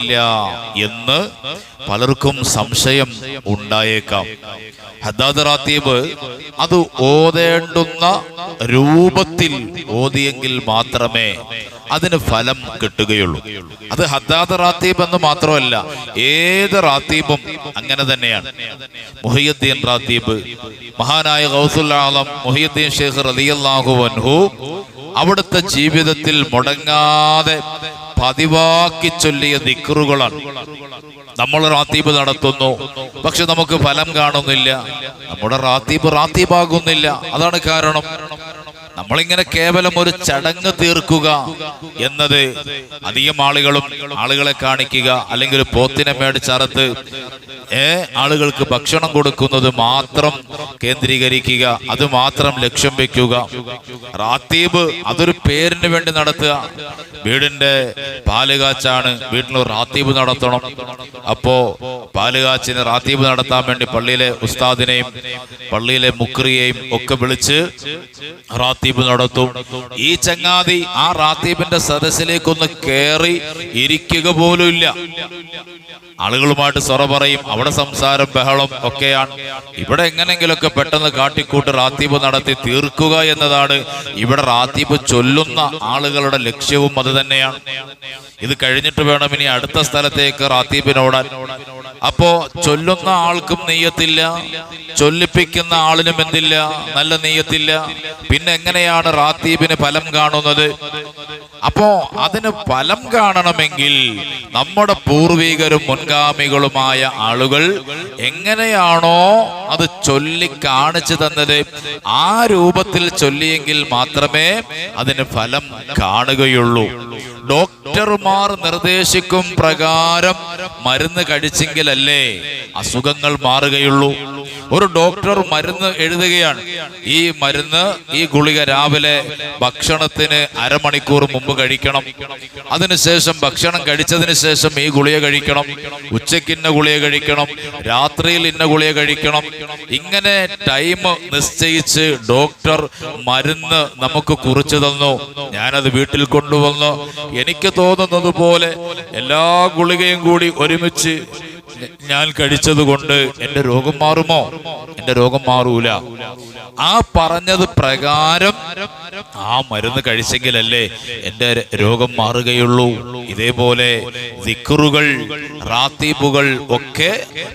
ഇല്ല എന്ന് പലർക്കും സംശയം ഉണ്ടായേക്കാം. ഹദാദ് റാത്തീബ് അത് ഓതേണ്ടുന്ന രൂപത്തിൽ ഓതിയെങ്കിൽ മാത്രമേ അതിന് ഫലം കിട്ടുകയുള്ളൂ. അത് ഹദ്ദാദ് റാത്തീബ് എന്ന് മാത്രമല്ല ഏത് റാത്തീബും അങ്ങനെ തന്നെയാണ്. മുഹിയുദ്ദീൻ റാത്തീബ് മഹാനായ ഗൗസുൽ ആലം മുഹിയുദ്ദീൻ ഷേഖ് റളിയല്ലാഹു അൻഹു അവിടുത്തെ ജീവിതത്തിൽ മുടങ്ങാതെ പതിവാക്കി ചൊല്ലിയ ദിക്റുകളാണ്. നമ്മൾ റാത്തീബ് നടത്തുന്നു. പക്ഷെ നമുക്ക് ഫലം കാണുന്നില്ല. നമ്മുടെ റാത്തീബ് റാത്തീബാകുന്നില്ല. അതാണ് കാരണം. നമ്മളിങ്ങനെ കേവലം ഒരു ചടങ്ങ് തീർക്കുക എന്നത് അധികം ആളുകളും ആളുകളെ കാണിക്കുക അല്ലെങ്കിൽ പോത്തിനെ മേടിച്ചറത്ത് ഏ ആളുകൾക്ക് ഭക്ഷണം കൊടുക്കുന്നത് മാത്രം കേന്ദ്രീകരിക്കുക അത് മാത്രം ലക്ഷ്യം വെക്കുക. റാത്തീബ് അതൊരു പേരിന് വേണ്ടി നടത്തുക. വീടിന്റെ പാലുകാച്ചാണ് വീട്ടിൽ റാത്തീബ് നടത്തണം. അപ്പോ പാൽ കാച്ചിന് റാത്തീബ് നടത്താൻ വേണ്ടി പള്ളിയിലെ ഉസ്താദിനെയും പള്ളിയിലെ മുക്രിയെയും ഒക്കെ വിളിച്ച് റാത്തീബ് നടത്തും. ഈ ചങ്ങാതി ആ റാത്തീബിന്റെ സദസ്സിലേക്കൊന്ന് കയറി ഇരിക്കുക പോലും ഇല്ല. ആളുകളുമായിട്ട് സൊറ പറയും അവിടെ സംസാരം ബഹളം ഒക്കെയാണ്. ഇവിടെ എങ്ങനെങ്കിലൊക്കെ പെട്ടെന്ന് കാട്ടിക്കൂട്ട് റാത്തീബ് നടത്തി തീർക്കുക എന്നതാണ്. ഇവിടെ റാത്തീബ് ചൊല്ലുന്ന ആളുകളുടെ ലക്ഷ്യവും അത് തന്നെയാണ്. ഇത് കഴിഞ്ഞിട്ട് വേണം ഇനി അടുത്ത സ്ഥലത്തേക്ക് റാത്തീബിനോടാൻ. അപ്പോ ചൊല്ലുന്ന ആൾക്കും നെയ്യത്തില്ല ചൊല്ലിപ്പിക്കുന്ന ആളിനും എന്തില്ല നല്ല നെയ്യത്തില്ല. പിന്നെ എങ്ങനെയാണ് റാത്തീബിന് ഫലം കാണുന്നത്? അപ്പോ അതിന് ഫലം കാണണമെങ്കിൽ നമ്മുടെ പൂർവികരും മുൻഗാമികളുമായ ആളുകൾ എങ്ങനെയാണോ അത് ചൊല്ലി കാണിച്ചു തന്നത് ആ രൂപത്തിൽ ചൊല്ലിയെങ്കിൽ മാത്രമേ അതിന് ഫലം കാണുകയുള്ളൂ. ഡോക്ടർമാർ നിർദ്ദേശിക്കും പ്രകാരം മരുന്ന് കഴിച്ചെങ്കിലല്ലേ അസുഖങ്ങൾ മാറുകയുള്ളൂ. ഒരു ഡോക്ടർ മരുന്ന് എഴുതുകയാണ്. ഈ മരുന്ന് ഈ ഗുളിക രാവിലെ ഭക്ഷണത്തിന് അരമണിക്കൂർ മുമ്പ് കഴിക്കണം. അതിനുശേഷം ഭക്ഷണം കഴിച്ചതിന് ശേഷം ഈ ഗുളിക കഴിക്കണം. ഉച്ചയ്ക്ക് ഇന്ന ഗുളിക കഴിക്കണം. രാത്രിയിൽ ഇന്ന ഗുളിക കഴിക്കണം. ഇങ്ങനെ ടൈം നിശ്ചയിച്ച് ഡോക്ടർ മരുന്ന് നമുക്ക് കുറിച്ചു തന്നു. ഞാനത് വീട്ടിൽ കൊണ്ടുവന്നു. എനിക്ക് തോന്നുന്നത് പോലെ എല്ലാ ഗുളികയും കൂടി ഒരുമിച്ച് ഞാൻ കഴിച്ചത് കൊണ്ട് എന്റെ രോഗം മാറുമോ? എന്റെ രോഗം മാറൂല. ആ പറഞ്ഞത് പ്രകാരം ആ മരുന്ന് കഴിച്ചെങ്കിലല്ലേ എന്റെ രോഗം മാറുകയുള്ളൂ. ഇതേപോലെ ദിക്റുകൾ റാത്തീബുകൾ ഒക്കെ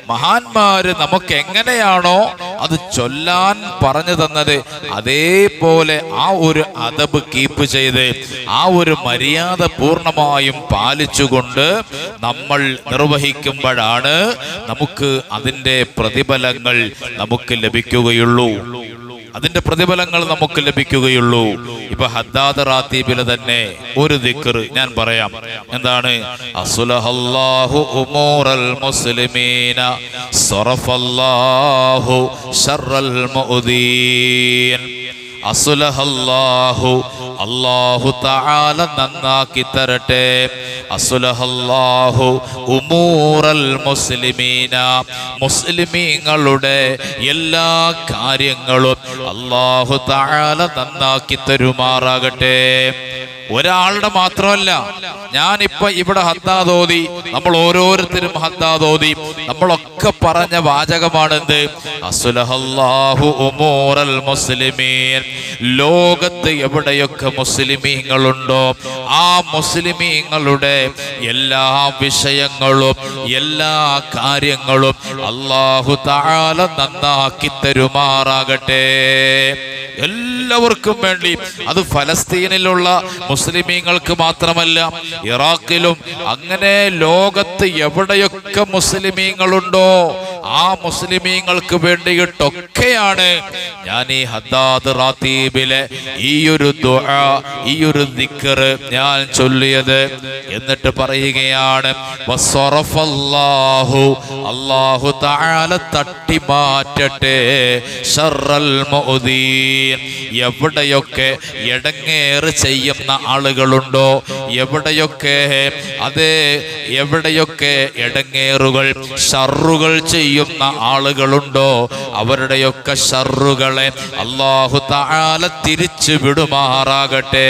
മഹാന്മാര് നമുക്ക് എങ്ങനെയാണോ അത് ചൊല്ലാൻ പറഞ്ഞു തന്നത് അതേപോലെ ആ ഒരു അതബ് കീപ്പ് ചെയ്ത് ആ ഒരു മര്യാദ പൂർണമായും പാലിച്ചുകൊണ്ട് നമ്മൾ നിർവഹിക്കുമ്പോഴാണ് നമുക്ക് അതിന്റെ പ്രതിഫലങ്ങൾ നമുക്ക് ലഭിക്കുകയുള്ളൂ. അതിന്റെ പ്രതിഫലങ്ങൾ നമുക്ക് ലഭിക്കുകയുള്ളൂ. ഇപ്പൊ ഹദ്ദാദ് റാത്തീബിൽ തന്നെ ഒരു ദിക്കർ ഞാൻ പറയാം. എന്താണ്? അസുലഹല്ലാഹു ഉമൂറൽ മുസ്ലിമീന സറഫല്ലാഹു അസുലഹല്ലാഹു അല്ലാഹു തആല നന്നാക്കി തരട്ടെ. അസുലഹല്ലാഹു ഉമൂറൽ മുസ്ലിമീന മുസ്ലിമീങ്ങളുടെ എല്ലാ കാര്യങ്ങളും അല്ലാഹു തആല നന്നാക്കി തരുമാറാകട്ടെ. ഒരാളുടെ മാത്രമല്ല ഞാനിപ്പോ ഇവിടെ ഹത്താതോതി നമ്മൾ ഓരോരുത്തരും ഹത്താതോതി നമ്മളൊക്കെ പറഞ്ഞ വാചകമാണെന്ത്? അസുലഹല്ലാഹു ഉമൂറൽ മുസ്ലിമീൻ. ലോകത്ത് എവിടെയൊക്കെ മുസ്ലിമീങ്ങളുണ്ടോ ആ മുസ്ലിമീങ്ങളുടെ എല്ലാ വിഷയങ്ങളും എല്ലാ കാര്യങ്ങളും അള്ളാഹു താല നന്നാക്കി തരുമാറാകട്ടെ. എല്ലാവർക്കും വേണ്ടി അത് ഫലസ്തീനിലുള്ള മുസ്ലിമീങ്ങൾക്ക് മാത്രമല്ല ഇറാഖിലും അങ്ങനെ ലോകത്ത് എവിടെയൊക്കെ മുസ്ലിമീങ്ങളുണ്ടോ ആ മുസ്ലിമീങ്ങൾക്ക് വേണ്ടിയിട്ടൊക്കെയാണ് ഞാൻ ഈ ഹദ്ദാദ് റാത്തീബിലെ ഈ ഒരു ഈ ഒരു ദിക്ർ ഞാൻ ചൊല്ലിയത് എന്നിട്ട് പറയുകയാണ് അള്ളാഹു തആല തട്ടി മാറ്റട്ടെ മുഅദീൻ. എവിടെയൊക്കെ എടങ്ങേറ് ചെയ്യുന്ന ആളുകളുണ്ടോ എവിടെയൊക്കെ അതെ എവിടെയൊക്കെ എടങ്ങേറുകൾ ഷറുകൾ ചെയ്യുന്നു ചെയ്യുന്ന ആളുകളുണ്ടോ? അവരുടെയൊക്കെ ഷറുകളെ അള്ളാഹു താല തിരിച്ചു വിടുമാറാകട്ടെ.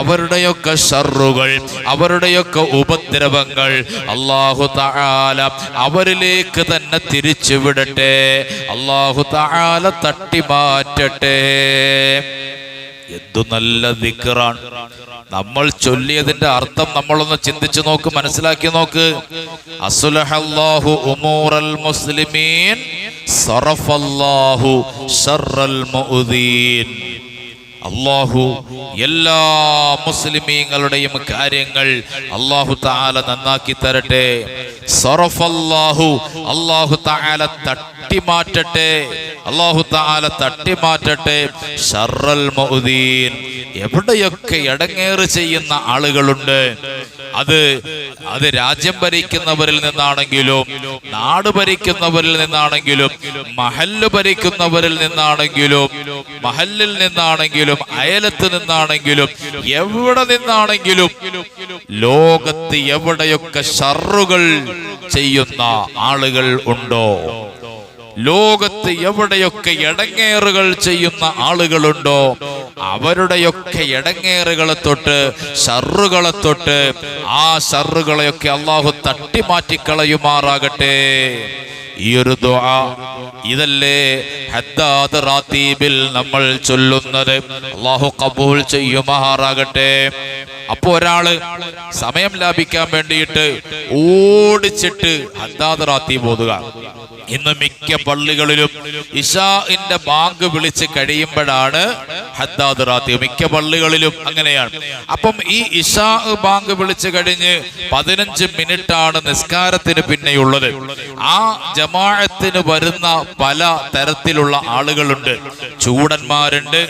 അവരുടെയൊക്കെ ഷറുകൾ അവരുടെയൊക്കെ ഉപദ്രവങ്ങൾ അള്ളാഹു താല അവരിലേക്ക് തന്നെ തിരിച്ചു വിടട്ടെ. അള്ളാഹു തട്ടി മാറ്റട്ടെ എന്തു നല്ല ദിക്റാണ്. നമ്മൾ ചൊല്ലിയതിന്റെ അർത്ഥം നമ്മളൊന്ന് ചിന്തിച്ചു നോക്ക് മനസ്സിലാക്കി നോക്ക്. അസുലഹല്ലാഹു ഉമൂറൽ മുസ്ലിമീൻ സറഫല്ലാഹു ഷർറൽ മുഅ്ദീൻ അള്ളാഹു എല്ലാ മുസ്ലിമീങ്ങളുടെയും കാര്യങ്ങൾ അള്ളാഹു താല നന്നാക്കി തരട്ടെ. സറഫല്ലാഹു അള്ളാഹു താല തട്ടിമാറ്റട്ടെ. അള്ളാഹു താല തട്ടിമാറ്റട്ടെ. ഷറൽ മൗദീൻ എവിടെയൊക്കെ ഇടങ്ങേറ് ചെയ്യുന്ന ആളുകളുണ്ട്. അത് അത് രാജ്യം ഭരിക്കുന്നവരിൽ നിന്നാണെങ്കിലും നാട് ഭരിക്കുന്നവരിൽ നിന്നാണെങ്കിലും മഹല്ല് ഭരിക്കുന്നവരിൽ നിന്നാണെങ്കിലും മഹല്ലിൽ നിന്നാണെങ്കിലും അയലത്ത് നിന്നാണെങ്കിലും എവിടെ നിന്നാണെങ്കിലും ലോകത്ത് എവിടെയൊക്കെ ഷറുകൾ ചെയ്യുന്ന ആളുകൾ ഉണ്ടോ? ലോകത്ത് എവിടെയൊക്കെ ഇടങ്ങേറുകൾ ചെയ്യുന്ന ആളുകളുണ്ടോ അവരുടെയൊക്കെ ഇടങ്ങേറുകളെ തൊട്ട് ഷറുകളെ തൊട്ട് ആ ഷറുകളെയൊക്കെ അള്ളാഹു തട്ടിമാറ്റിക്കളയുമാറാകട്ടെ. ഈ ഒരു ഇതല്ലേ ഹദ്ദാദ് റാത്തീബിൽ നമ്മൾ ചൊല്ലുന്നത്. അള്ളാഹു കബൂൽ ചെയ്യുമാറാകട്ടെ. അപ്പോ ഒരാൾ സമയം ലാഭിക്കാൻ വേണ്ടിയിട്ട് ഓടിച്ചിട്ട് ഹദ്ദാദ് റാത്തീബ് ഓതുക. ഇന്ന് മിക്ക പള്ളികളിലും ഇഷാഇന്റെ ബാങ്ക് വിളിച്ച് കഴിയുമ്പോഴാണ് ഹദ്ദാദ് റാത്തി മിക്ക പള്ളികളിലും അങ്ങനെയാണ്. അപ്പം ഈ ഇഷാ ബാങ്ക് വിളിച്ച് കഴിഞ്ഞ് പതിനഞ്ച് മിനിറ്റ് ആണ് നിസ്കാരത്തിന് പിന്നെയുള്ളത്. ആ ജമാഅത്തിന് വരുന്ന പല തരത്തിലുള്ള ആളുകളുണ്ട്. ചൂടന്മാരുണ്ട്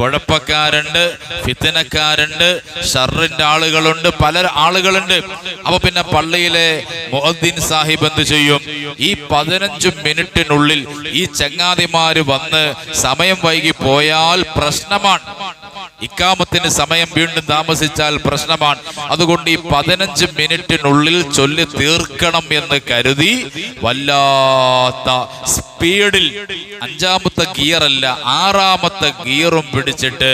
കുഴപ്പക്കാരുണ്ട് ഫിത്തനക്കാരുണ്ട് ഷറിന്റെ ആളുകളുണ്ട് പല ആളുകളുണ്ട്. അപ്പൊ പിന്നെ പള്ളിയിലെ മുഅദ്ദിൻ സാഹിബ് എന്ത് ചെയ്യും? ഈ പതിനഞ്ച് മിനിറ്റിനുള്ളിൽ ഈ ചങ്ങാതിമാര് വന്ന് സമയം വൈകി പോയാൽ പ്രശ്നമാണ്. ഇക്കാമത്തിന് സമയം വീണ്ടും താമസിച്ചാൽ പ്രശ്നമാണ്. അതുകൊണ്ട് ഈ പതിനഞ്ച് മിനിറ്റിനുള്ളിൽ ചൊല്ലി തീർക്കണം എന്ന് കരുതി വല്ലാത്ത സ്പീഡിൽ അഞ്ചാമത്തെ ഗിയർ അല്ല ആറാമത്തെ ഗിയറും പിടിച്ചിട്ട്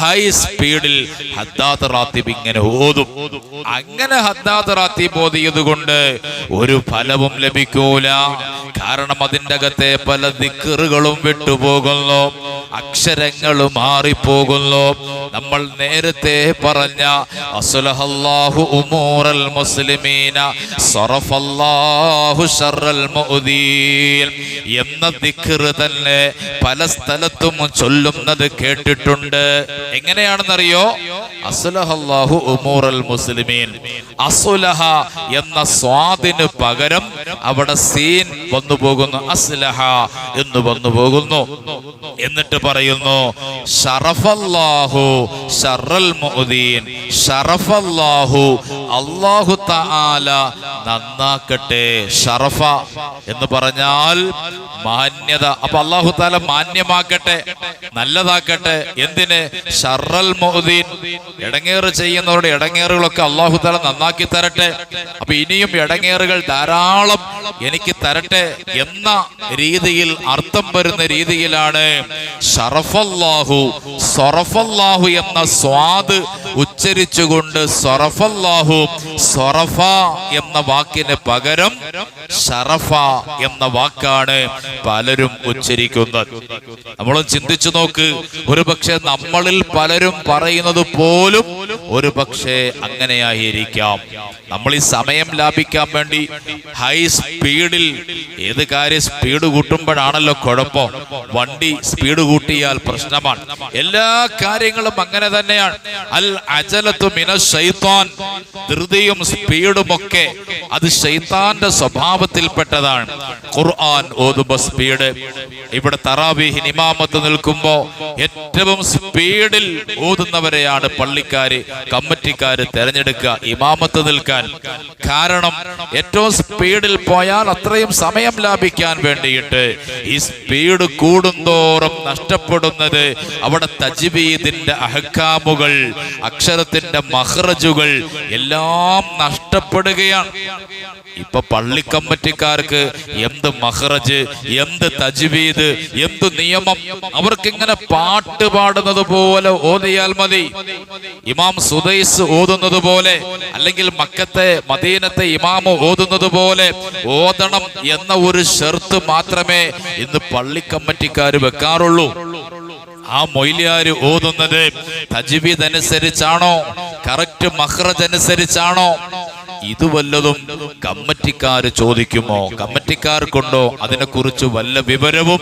ഹൈ സ്പീഡിൽ ഹദ്ദാത്ത് റാത്തിബ് ഇങ്ങനെ ഓതും. അങ്ങനെ ഹദ്ദാത്ത് റാത്തിബ് ഓതിയത് കൊണ്ട് ഒരു ഫലവും ലഭിക്കൂല. കാരണം അതിന്റെ അകത്തെ പല ദിക്കറുകളും വിട്ടുപോകുന്നു അക്ഷരങ്ങൾ മാറിപ്പോകുന്നു. നമ്മൾ നേരത്തെ പറഞ്ഞ ഉമൂറൽ മുസ്ലിമീന സറഫല്ലാഹു എന്ന ദിക്ർ തന്നെ പല സ്ഥലത്തും ചൊല്ലുന്നത് കേട്ടിട്ടുണ്ട്. എങ്ങനെയാണെന്നറിയോ? അസുലഹല്ലാഹു ഉമൂറൽ മുസ്ലിമീൻ അസുലഹ എന്ന സ്വാദിന് പകരം അവിടെ സീൻ വന്നു പോകുന്നു. അസ്ലഹ എന്ന് വന്നു പോകുന്നു. എന്നിട്ട് പറയുന്നു ഷറഫല്ലാഹു അല്ലാഹു തആല നന്നാക്കട്ടെ ഷറഫ എന്ന് പറഞ്ഞാൽ മാന്യത. അപ്പൊ അള്ളാഹു താല മാന്യമാക്കട്ടെ നല്ലതാക്കട്ടെ എന്തിന്? ഷറൽ മൊഹദീൻ ഇടങ്ങേറ് ചെയ്യുന്നവരുടെ ഇടങ്ങേറുകളൊക്കെ അള്ളാഹു താല നന്നാക്കി തരട്ടെ. അപ്പൊ ഇനിയും ഇടങ്ങേറുകൾ ധാരാളം എനിക്ക് തരട്ടെ എന്ന രീതിയിൽ അർത്ഥം വരുന്ന രീതിയിലാണ് ഷറഫല്ലാഹു സൊറഫല്ലാഹു എന്ന സ്വാദ് ഉച്ചരിച്ചുകൊണ്ട് സൊറഫല്ലാഹു സൊറഫ എന്ന വാക്കിന് പകരം ഷറഫ എന്ന വാക്കാണ് പലരും ഉച്ചരിക്കുന്നത്. നമ്മൾ ചിന്തിച്ചു നോക്ക്. ഒരു പക്ഷെ നമ്മളിൽ പലരും പറയുന്നത് പോലും ഒരു പക്ഷേ അങ്ങനെയായിരിക്കാം. നമ്മൾ ഈ സമയം ലാഭിക്കാൻ വേണ്ടി ഹൈ സ്പീഡിൽ ഏത് കാര്യം സ്പീഡ് കൂട്ടുമ്പോഴാണല്ലോ കുഴപ്പം. വണ്ടി സ്പീഡ് കൂട്ടിയാൽ പ്രശ്നമാണ്. എല്ലാ കാര്യങ്ങളും അങ്ങനെ തന്നെയാണ്. അൽ അജലത്തു മിന ഷൈത്താൻ ധൃതിയും സ്പീഡും ഒക്കെ അത് ശൈത്താന്റെ സ്വഭാവത്തിൽപ്പെട്ടതാണ്. ഖുർആൻ ഓതുമ്പോ സ്പീഡ്. ഇവിടെ തറാവീഹിൻ ഇമാമത്ത് നിൽക്കുമ്പോ ഏറ്റവും സ്പീഡിൽ ഓതുന്നവരെയാണ് പള്ളിക്കാര് കമ്മിറ്റിക്കാര് തെരഞ്ഞെടുക്കുക ഇമാമത്ത് നിൽക്കാൻ. കാരണം ഏറ്റവും സ്പീഡിൽ പോയാൽ അത്രയും സമയം ലാഭിക്കാൻ വേണ്ടിയിട്ട് ഈ സ്പീഡ് കൂടുന്തോറും നഷ്ടപ്പെടുന്നത് അവിടെ തജ്വീദിന്റെ അഹക്കാമുകൾ അക്ഷരത്തിന്റെ മഹ്റജുകൾ എല്ലാം നഷ്ടപ്പെടുകയാണ്. ഇപ്പൊ പള്ളി കമ്മിറ്റിക്കാർക്ക് എന്ത് മഹ്റജ് എന്ത് തജ്വീദ് എന്ത് നിയമം? അവർക്കിങ്ങനെ പാട്ട് പാടുന്നത് പോലെ ഓതിയാൽ മതി. ഇമാം സുദൈസ് ഓതുന്നത് പോലെ അല്ലെങ്കിൽ മക്കത്തെ മദീനത്തെ ഇമാമ് ഓതുന്നത് പോലെ ഓതണം എന്ന ഒരു ഷെർത്ത് മാത്രമേ ഇന്ന് പള്ളി കമ്മിറ്റിക്കാർ വെക്കാറുള്ളൂ. ആ മൊയ്ലിയാര് ഓതുന്നത് തജ്വീദ് അനുസരിച്ചാണോ കറക്റ്റ് മഹ്റജ് അനുസരിച്ചാണോ ഇത് വല്ലതും കമ്മറ്റിക്കാര് ചോദിക്കുമോ? കമ്മിറ്റിക്കാർക്കുണ്ടോ അതിനെക്കുറിച്ച് വല്ല വിവരവും.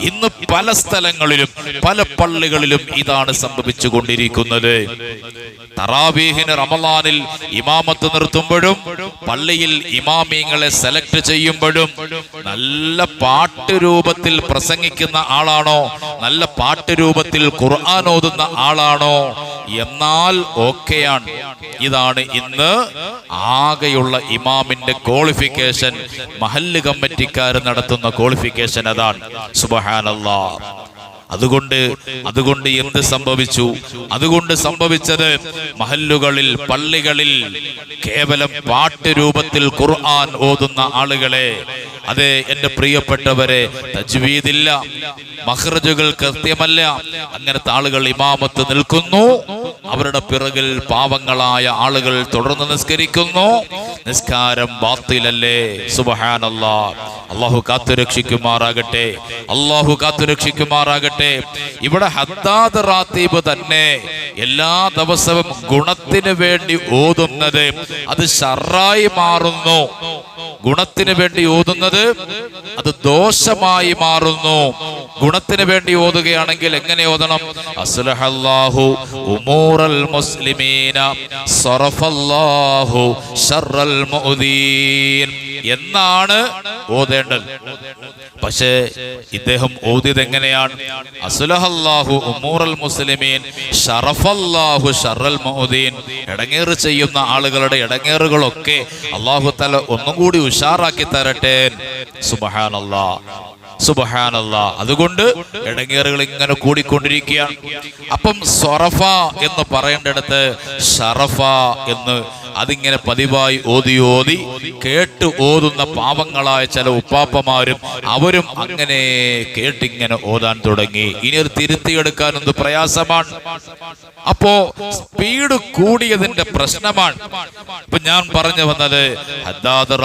ഇന്ന് പല സ്ഥലങ്ങളിലും പല പള്ളികളിലും ഇതാണ് സംഭവിച്ചു കൊണ്ടിരിക്കുന്നത് തറാവീഹിന് റമലാനിൽ ഇമാമത്ത് നിർത്തുമ്പോഴും പള്ളിയിൽ ഇമാമിങ്ങളെ സെലക്ട് ചെയ്യുമ്പോഴും നല്ല പാട്ട് രൂപത്തിൽ പ്രസംഗിക്കുന്ന ആളാണോ? നല്ല പാട്ട് രൂപത്തിൽ ഖുർആൻ ഓതുന്ന ആളാണോ? എന്നാൽ ഓക്കെയാണ്. ഇതാണ്. ഇന്ന് ആകെയുള്ള ഇമാമിന്റെ ക്വാളിഫിക്കേഷൻ മഹല്ല് കമ്മിറ്റിക്കാർ നടത്തുന്ന ക്വാളിഫിക്കേഷൻ അതാണ്. സുബഹാനല്ലാ. അതുകൊണ്ട് അതുകൊണ്ട് എന്ത് സംഭവിച്ചു? അതുകൊണ്ട് സംഭവിച്ചത് മഹല്ലുകളിൽ പള്ളികളിൽ കേവലം പാട്ട് രൂപത്തിൽ ഖുർആൻ ഓതുന്ന ആളുകളെ. അതെ എന്റെ പ്രിയപ്പെട്ടവരെ തജ്വീദില്ല മഹ്റജുകൾ കൃത്യമല്ല. അങ്ങനത്തെ ആളുകൾ ഇമാമത്ത് നിൽക്കുന്നു. അവരുടെ പിറകിൽ പാവങ്ങളായ ആളുകൾ തുടർന്ന് നിസ്കരിക്കുന്നു. നിസ്കാരം ബാത്തിലല്ലേ? സുബഹാനല്ലാ. അള്ളാഹു കാത്തുരക്ഷിക്കുമാറാകട്ടെ. അള്ളാഹു കാത്തുരക്ഷിക്കുമാറാകട്ടെ. ഇവിടെ ഹദ്ദാദ് റാത്തീബ് തന്നെ എല്ലാ ദിവസവും ഗുണത്തിന് വേണ്ടി ഓതുന്നത്. അത് ഷറായി മാറുന്നു. ഗുണത്തിന് വേണ്ടി ഓതുന്നത് അത് ദോഷമായി മാറുന്നു. ഗുണത്തിന് വേണ്ടി ഓതുകയാണെങ്കിൽ എങ്ങനെ ഓതണം? അസ്ലഹല്ലാഹു ഉമൂറൽ മുസ്ലിമീന സറഫല്ലാഹു ഷറൽ മുഅ്ദീൻ. എന്നാണ് ഓതേണ്ടത്. പക്ഷേ ഇദ്ദേഹം ഓതിയത് എങ്ങനെയാണ്? അസുലഹല്ലാഹു മുസ്ലിമീൻ ഇടങ്ങേറ് ചെയ്യുന്ന ആളുകളുടെ ഇടങ്ങേറുകളൊക്കെ അള്ളാഹു തല ഒന്നും കൂടി ഉഷാറാക്കി തരട്ടെ. സുബഹാനല്ലാ സുബഹാനല്ല. അതുകൊണ്ട് ഇടങ്ങേറുകൾ ഇങ്ങനെ കൂടിക്കൊണ്ടിരിക്കുകയാണ്. അപ്പം സൊറഫ എന്ന് പറയേണ്ടടുത്ത് ഷറഫ എന്ന് അതിങ്ങനെ പതിവായി ഓതി ഓതി കേട്ട് ഓതുന്ന പാവങ്ങളായ ചില ഉപ്പാപ്പമാരും അവരും അങ്ങനെ കേട്ടിങ്ങനെ ഓതാൻ തുടങ്ങി. ഇനി ഒരു തിരുത്തിയെടുക്കാൻ എന്ത് പ്രയാസമാണ്? അപ്പോ സ്പീഡ് കൂടിയതിന്റെ പ്രശ്നമാണ്. ഇപ്പൊ ഞാൻ പറഞ്ഞു വന്നത് ഹദ്ദാദ്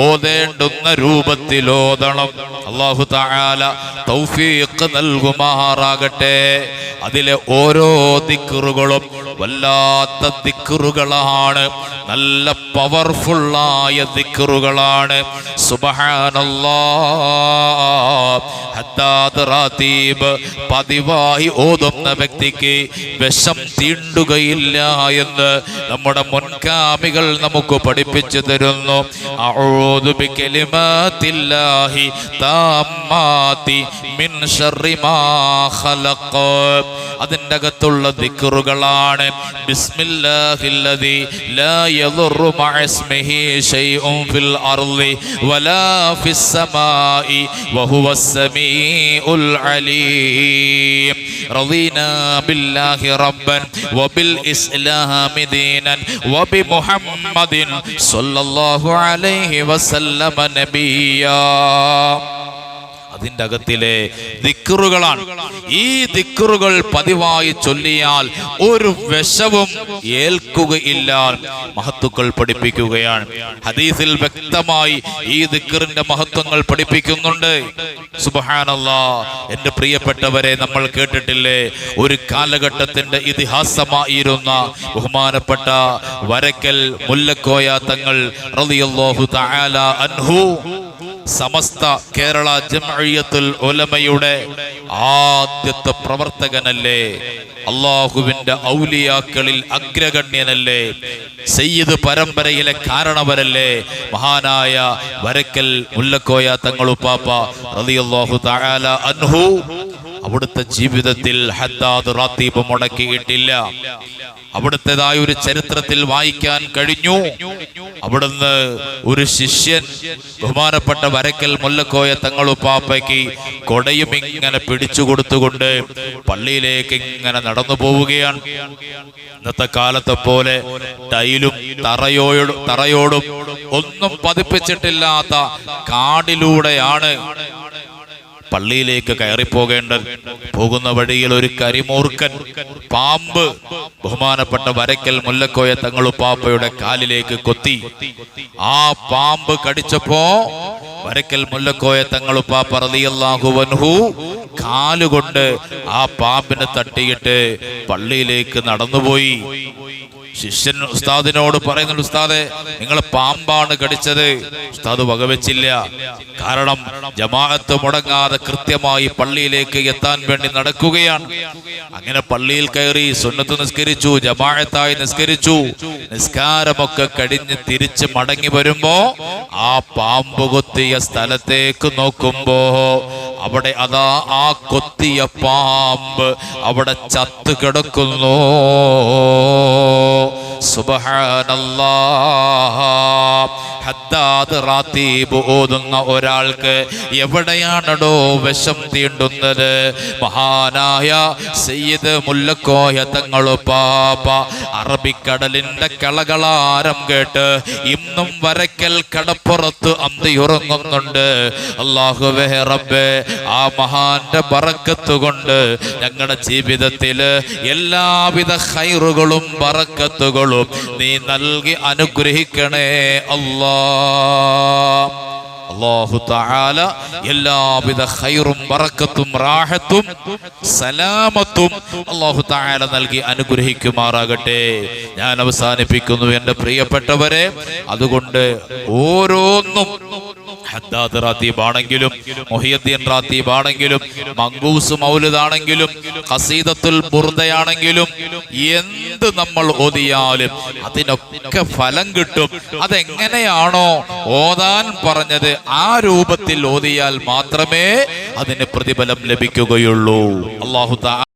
ഓതേണ്ടുന്ന രൂപത്തിൽ ഓതണം അള്ളാഹു തആല തൗഫീഖ് നൽകുമാറാകട്ടെ. അതിലെ ഓരോ ദിക്റുകളും വല്ലാത്ത ദിക്റുകളാണ്. നല്ല പവർഫുള്ളായ ദിക്കറുകളാണ് പതിവായി ഓതുന്ന വ്യക്തിക്ക് വിഷം തീണ്ടുകയില്ല എന്ന് നമ്മുടെ മുൻകാമികൾ നമുക്ക് പഠിപ്പിച്ചു തരുന്നു. അതിന്റെ അകത്തുള്ള ദിക്കറുകളാണ് ബിസ്മില്ലാഹില്ലതി ലാ يضر مع اسمه شيء في الأرض ولا في السماء وهو السميع العليم. رضينا بالله ربا وبالإسلام دينا وبمحمد صلى الله عليه وسلم نبيا. അതിന്റെ അകത്തിലെ ദിക്റുകളാണ്. ഈ ദിക്റുകൾ പതിവായി ചൊല്ലിയാൽ ഒരു വിഷവും ഏൽക്കുകയില്ല. മഹത്തുക്കൾ പഠിപ്പിക്കുകയാണ്. ഹദീസിൽ വ്യക്തമായി ഈ ദിക്റിന്റെ മഹത്വങ്ങൾ പഠിപ്പിക്കുന്നുണ്ട്. സുബഹാനല്ലാ എന്റെ പ്രിയപ്പെട്ടവരെ നമ്മൾ കേട്ടിട്ടില്ലേ? ഒരു കാലഘട്ടത്തിന്റെ ഇതിഹാസമായിരുന്ന ബഹുമാനപ്പെട്ട വരക്കൽ മുല്ലക്കോയ തങ്ങൾ റളിയല്ലാഹു തആല അൻഹു സമസ്ത കേരള ജംഇയ്യത്തുൽ ഉലമയുടെ ആദ്യത്തെ പ്രവർത്തകനല്ലേ? അള്ളാഹുവിന്റെ ഔലിയാക്കളിൽ അഗ്രഗണ്യനല്ലേ? സയ്യിദ് പരമ്പരയിലെ കാരണവരല്ലേ? മഹാനായ വരക്കൽ മുല്ലക്കോയ തങ്ങളുപ്പാപ്പ റളിയല്ലാഹു തആല അൻഹു അവിടുത്തെ ജീവിതത്തിൽ ഹദ്ദാദ് റാത്തീബ് മുടക്കിയിട്ടില്ല. അവിടുത്തേതായ ഒരു ചരിത്രത്തിൽ വായിക്കാൻ കഴിഞ്ഞു. അവിടുന്ന് ഒരു ശിഷ്യൻ ബഹുമാനപ്പെട്ട വരക്കൽ മുല്ലക്കോയ തങ്ങളുപ്പാപ്പയ്ക്ക് കൊടയും ഇങ്ങനെ പിടിച്ചു കൊടുത്തുകൊണ്ട് പള്ളിയിലേക്ക് ഇങ്ങനെ നടന്നു പോവുകയാണ്. ഇന്നത്തെ കാലത്തെ പോലെ ടൈലും തറയോടും തറയോടും ഒന്നും പതിപ്പിച്ചിട്ടില്ലാത്ത കാടിലൂടെയാണ് പള്ളിയിലേക്ക് കയറിപ്പോകേണ്ട പോകുന്ന വഴിയിൽ ഒരു കരിമൂർക്കൻ പാമ്പ് ബഹുമാനപ്പെട്ട വരക്കൽ മുല്ലക്കോയ തങ്ങളുപ്പാപ്പയുടെ കാലിലേക്ക് കൊത്തി. ആ പാമ്പ് കടിച്ചപ്പോ വരക്കൽ മുല്ലക്കോയ തങ്ങളുപ്പാപ്പ റളിയല്ലാഹു അൻഹു കാലുകൊണ്ട് ആ പാമ്പിനെ തട്ടിയിട്ട് പള്ളിയിലേക്ക് നടന്നുപോയി. ശിഷ്യൻ ഉസ്താദിനോട് പറയുന്നുണ്ട് ഉസ്താദെ നിങ്ങൾ പാമ്പാണ് കടിച്ചത്. ഉസ്താദ് വകവെച്ചില്ല. കാരണം ജമാഅത്ത് മുടങ്ങാതെ കൃത്യമായി പള്ളിയിലേക്ക് എത്താൻ വേണ്ടി നടക്കുകയാണ്. അങ്ങനെ പള്ളിയിൽ കയറി സുന്നത്ത് നിസ്കരിച്ചു ജമാഅത്തായി നിസ്കരിച്ചു. നിസ്കാരമൊക്കെ കഴിഞ്ഞ് തിരിച്ച് മടങ്ങി വരുമ്പോ ആ പാമ്പ് കൊത്തിയ സ്ഥലത്തേക്ക് നോക്കുമ്പോ അവിടെ അതാ ആ കൊത്തിയ പാമ്പ് അവിടെ ചത്തു കിടക്കുന്നു. സുബ്ഹാനല്ലാ ഹദ്ദാദ് റാത്തീബ് ഓതുന്ന ഒരാൾക്ക് എവിടെയാണടോ വിഷം തീണ്ടുന്നത്? മഹാനായ സയ്യിദ് മുല്ലക്കോയ തങ്ങളു പാപ്പ അറബിക്കടലിന്റെ കളകളാരം കേട്ട് ഇന്നും വരക്കൽ കടപ്പുറത്ത് അന്തിയുറങ്ങുന്നുണ്ട്. അള്ളാഹുവേ റബ്ബേ ആ മഹാന്റെ പറക്കത്ത് കൊണ്ട് ഞങ്ങളുടെ ജീവിതത്തിൽ എല്ലാവിധ ഹൈറുകളും ബർക്കത്തുകളും നീ നൽകി അനുഗ്രഹിക്കണേ അല്ലാ. അള്ളാഹു തആല എല്ലാവിധ ഹൈറും ബറക്കത്തും റാഹത്തും സലാമത്തും അള്ളാഹു താല നൽകി അനുഗ്രഹിക്കുമാറാകട്ടെ. ഞാൻ അവസാനിപ്പിക്കുന്നു എന്റെ പ്രിയപ്പെട്ടവരെ. അതുകൊണ്ട് ഓരോന്നും ഹദ്ദാദ് റാത്തീബ് ആണെങ്കിലും മൊഹിയദ്ദീൻ റാത്തീബ് ആണെങ്കിലും മങ്കൂസ് മൗലിദാണെങ്കിലും ഖസീദത്തുൽ ബുർദയാണെങ്കിലും എന്ത് നമ്മൾ ഓതിയാലും അതിനൊക്കെ ഫലം കിട്ടും. അതെങ്ങനെയാണോ ഓതാൻ പറഞ്ഞത് ആ രൂപത്തിൽ ഓതിയാൽ മാത്രമേ അതിന് പ്രതിഫലം ലഭിക്കുകയുള്ളൂ. അള്ളാഹു